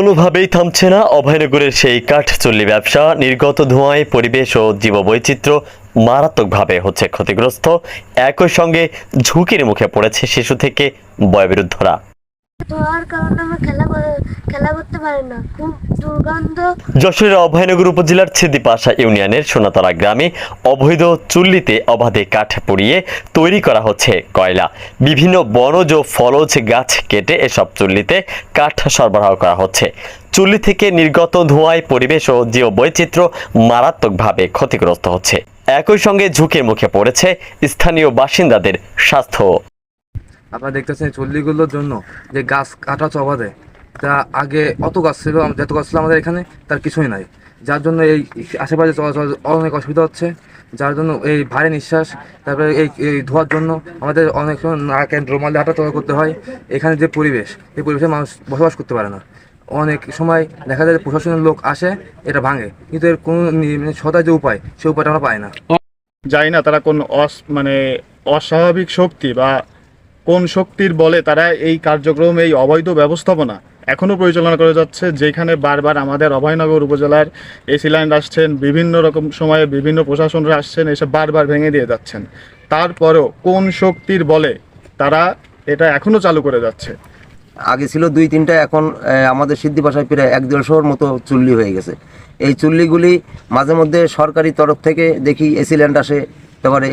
কোনোভাবেই থামছে না। অভয়নগরের সেই কাঠচুল্লি ব্যবসা, নির্গত ধোঁয়ায় পরিবেশ ও জীববৈচিত্র্য মারাত্মকভাবে হচ্ছে ক্ষতিগ্রস্ত। একই সঙ্গে ঝুঁকির মুখে পড়েছে শিশু থেকে বয়বিরুদ্ধরা ধোয়ার কারণে আমরা খেলা খেলা করতে পারি না। খুব যশোরের অভয়নগর উপজেলার ছিদিপাশা ইউনিয়নের সোনাতলা গ্রামে অবৈধ চুল্লিতে অবাধে কাঠ পুড়িয়ে তৈরি করা হচ্ছে কয়লা। বিভিন্ন বনজ ও ফলজ গাছ কেটে এসব চুল্লিতে কাঠ সরবরাহ করা হচ্ছে। চুল্লি থেকে নির্গত ধোঁয়ায় পরিবেশ ও জীব বৈচিত্র্য মারাত্মকভাবে ক্ষতিগ্রস্ত হচ্ছে। একই সঙ্গে ঝুঁকির মুখে পড়েছে স্থানীয় বাসিন্দাদের স্বাস্থ্য। আপনারা দেখতেছেন চল্লিগুলোর জন্য যে গাছ কাটা চবা দেয় তা আগে অত গাছ ছিল যত গাছ ছিল আমাদের এখানে, তার কিছুই নাই। যার জন্য এই আশেপাশে চলাচল অনেক অসুবিধা হচ্ছে। যার জন্য এই ভারী নিঃশ্বাস, তারপরে এই এই ধোয়ার জন্য আমাদের অনেক সময় নাকে রোমাল হাঁটা চলা করতে হয়। এখানে যে পরিবেশ, এই পরিবেশে মানুষ বসবাস করতে পারে না। অনেক সময় দেখা যায় যে প্রশাসনের লোক আসে, এটা ভাঙে। কিন্তু এর কোনো মানে সদা যে উপায় সেই উপায়টা আমরা পাই না। জানি না তারা কোন অস মানে অস্বাভাবিক শক্তি বা কোন শক্তির বলে তারা এই কার্যক্রম, এই অবৈধ ব্যবস্থাপনা এখনও পরিচালনা করে যাচ্ছে, যেখানে বারবার আমাদের অভয়নগর উপজেলার এসি লাইন আসছেন, বিভিন্ন রকম সময়ে বিভিন্ন প্রশাসনরা আসছেন, এসে বারবার ভেঙে দিয়ে যাচ্ছেন। তারপরেও কোন শক্তির বলে তারা এটা এখনও চালু করে যাচ্ছে? আগে ছিল দুই, তিনটা, এখন আমাদের সিদ্ধি ভাষায় প্রায় এক দেড়শোর মতো চুল্লি হয়ে গেছে। এই চুল্লিগুলি মাঝে মধ্যে সরকারি তরফ থেকে দেখি এসিল্যান্ড আসে, তারপরে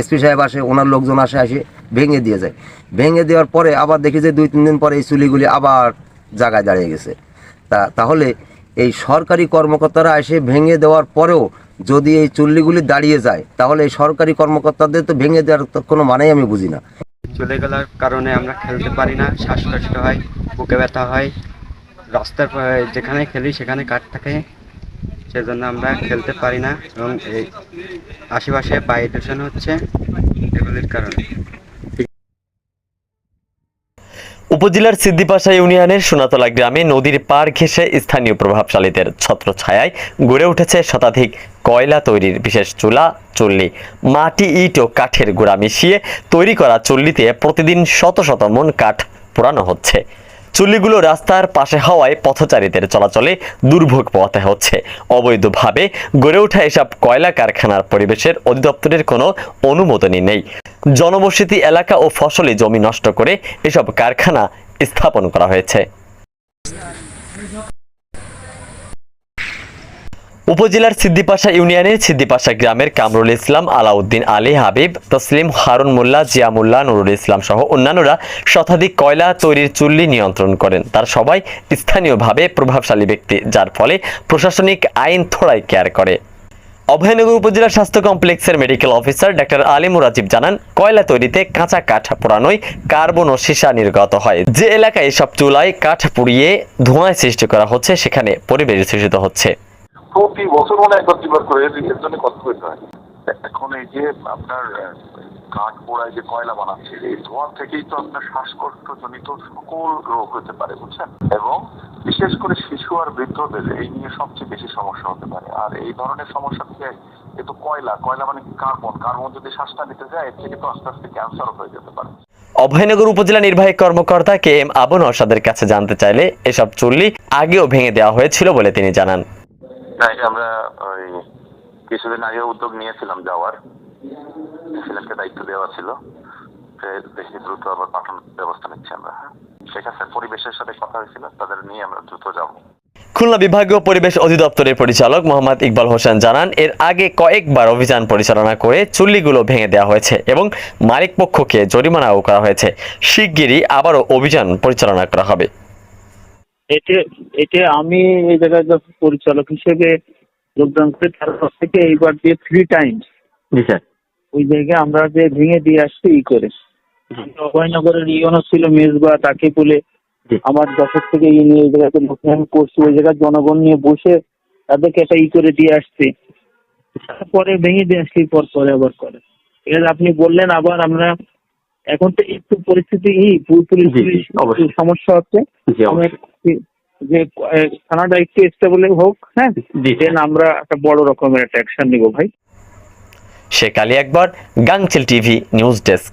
এসপি সাহেব আসে, ওনার লোকজন আসে আসে, ভেঙে দিয়ে যায়। ভেঙে দেওয়ার পরে আবার দেখি যে দুই, তিন দিন পরে এই চুল্লিগুলি আবার জায়গায় দাঁড়িয়ে গেছে। তা, তাহলে এই সরকারি কর্মকর্তারা এসে ভেঙে দেওয়ার পরেও যদি এই চুল্লিগুলি দাঁড়িয়ে যায়, তাহলে এই সরকারি কর্মকর্তাদের তো ভেঙে দেওয়ার তো কোনো মানেই আমি বুঝি না। চলে গেলার কারণে আমরা খেলতে পারি না, শ্বাসকষ্ট হয়, বুকে ব্যথা হয়। রাস্তার যেখানে খেলি সেখানে কাঠ থাকে, সেজন্য আমরা খেলতে পারি না এবং এই আশেপাশে বায়ু দূষণ হচ্ছে এগুলির কারণে। উপজেলার সিদ্ধিপাশা ইউনিয়নের সোনাতলা গ্রামে নদীর পার ঘেঁষে স্থানীয় প্রভাবশালীদের ছত্রছায়ায় গড়ে উঠেছে শতাধিক কয়লা তৈরির বিশেষ চুলা, চুল্লি, মাটি, ইট ও কাঠের গুঁড়া মিশিয়ে তৈরি করা চুল্লিতে প্রতিদিন শত শত মন কাঠ পোড়ানো হচ্ছে। চুল্লিগুলো রাস্তার পাশে হওয়ায় পথচারীদের চলাচলে দুর্ভোগ পোহাতে হচ্ছে। অবৈধভাবে গড়ে ওঠা এসব কয়লা কারখানার পরিবেশের অধিদপ্তরের কোনো অনুমোদনই নেই। জনবসতি এলাকা ও ফসলে জমি নষ্ট করে এসব কারখানা স্থাপন করা হয়েছে। উপজেলার সিদ্দিপাশা ইউনিয়নের সিদ্দিপাশা গ্রামের কামরুল ইসলাম, আলাউদ্দিন আলী হাবিব, তসলিম হারুন মোল্লা জিয়া মোল্লা নুরুল ইসলাম সহ অন্যান্যরা শতাধিক কয়লা তৈরির চুল্লি নিয়ন্ত্রণ করেন। তার সবাই স্থানীয়ভাবে প্রভাবশালী ব্যক্তি, যার ফলে প্রশাসনিক আইন থোড়াই কেয়ার করে। অভয়নগর উপজেলা স্বাস্থ্য কমপ্লেক্সের medical officer doctor Ali Murajib জানান, কয়লা তৈরিতে কাঁচা কাঠ পোড়ানোয় কার্বন ও সীসা নির্গত হয়। যে এলাকায় এসব চুলায় কাঠ পুড়িয়ে ধোঁয়ায় সৃষ্টি করা হচ্ছে, সেখানে পরিবেশ দূষিত হচ্ছে। প্রতি বছর মানে একবার দুবার করে, এর জন্য কত করতে হয়। এখন এই যে আপনার কাঠ পোড়ায় যে কয়লা বানাচ্ছে, এই ধোঁয়া থেকেই তো আপনার শ্বাসকষ্ট জনিত সকল রোগ হতে পারে, বুঝছেন? এবং বিশেষ করে শিশু আর বৃদ্ধদের এই নিয়ে সবচেয়ে বেশি সমস্যা হতে পারে। আর এই ধরনের সমস্যা থেকে এ তো কয়লা কয়লা মানে কার্বন। কার্বন যদি শ্বাসটা নিতে যায়, এর থেকে তো আস্তে আস্তে ক্যান্সারও হয়ে যেতে পারে। অভয়নগর উপজেলা নির্বাহী কর্মকর্তা কে এম আবু নওশাদের কাছে জানতে চাইলে এসব চুল্লি আগেও ভেঙে দেওয়া হয়েছিল বলে তিনি জানান। এটা আমরা ওই কিছুদিন আগে উদ্যোগ নিয়েছিলাম যাওয়ার। ছেলেকে দায়িত্ব দেওয়া ছিল। বেশি দ্রুত আবার পাঠানোর ব্যবস্থা নিচ্ছি আমরা। আছে, পরিবেশের সাথে কথা হয়েছিল, তাদের নিয়ে আমরা দ্রুত যাব। খুলনা বিভাগীয় পরিবেশ অধিদপ্তরের পরিচালক মোহাম্মদ ইকবাল হোসেন জানান, এর আগে কয়েকবার অভিযান পরিচালনা করে চুল্লিগুলো ভেঙে দেওয়া হয়েছে এবং মালিক পক্ষকে জরিমানাও করা হয়েছে। শিগগিরই আবারও অভিযান পরিচালনা করা হবে। এতে এতে আমি এই জায়গায় পরিচালক হিসেবে যোগদান করি তারপর থেকে এইবার দিয়ে থ্রি টাইমস জি স্যার। ওই জায়গায় আমরা যে ভেঙে দিয়ে আসছি ই করে। অভয়নগরের ইয়নো ছিল মেজবা তাকে বলে আমার দশক থেকে ই নিয়ে এই জায়গাতে আমি করছি ওই জায়গায় জনগণ নিয়ে বসে তাদেরকে একটা ই করে দিয়ে আসছি। তারপরে ভেঙে দিয়ে আসছি পর পরে আবার করে। ঠিক আছে আপনি বললেন আবার আমরা এখন তো একটু পরিস্থিতি পুরোপুরি। সমস্যা হচ্ছে। যে থানাটা একটু স্টেবল হোক হ্যাঁ? দেন আমরা একটা বড় রকমের একটা অ্যাকশন নিব ভাই। শেখ আলী একবার গাংচিল টিভি নিউজ ডেস্ক।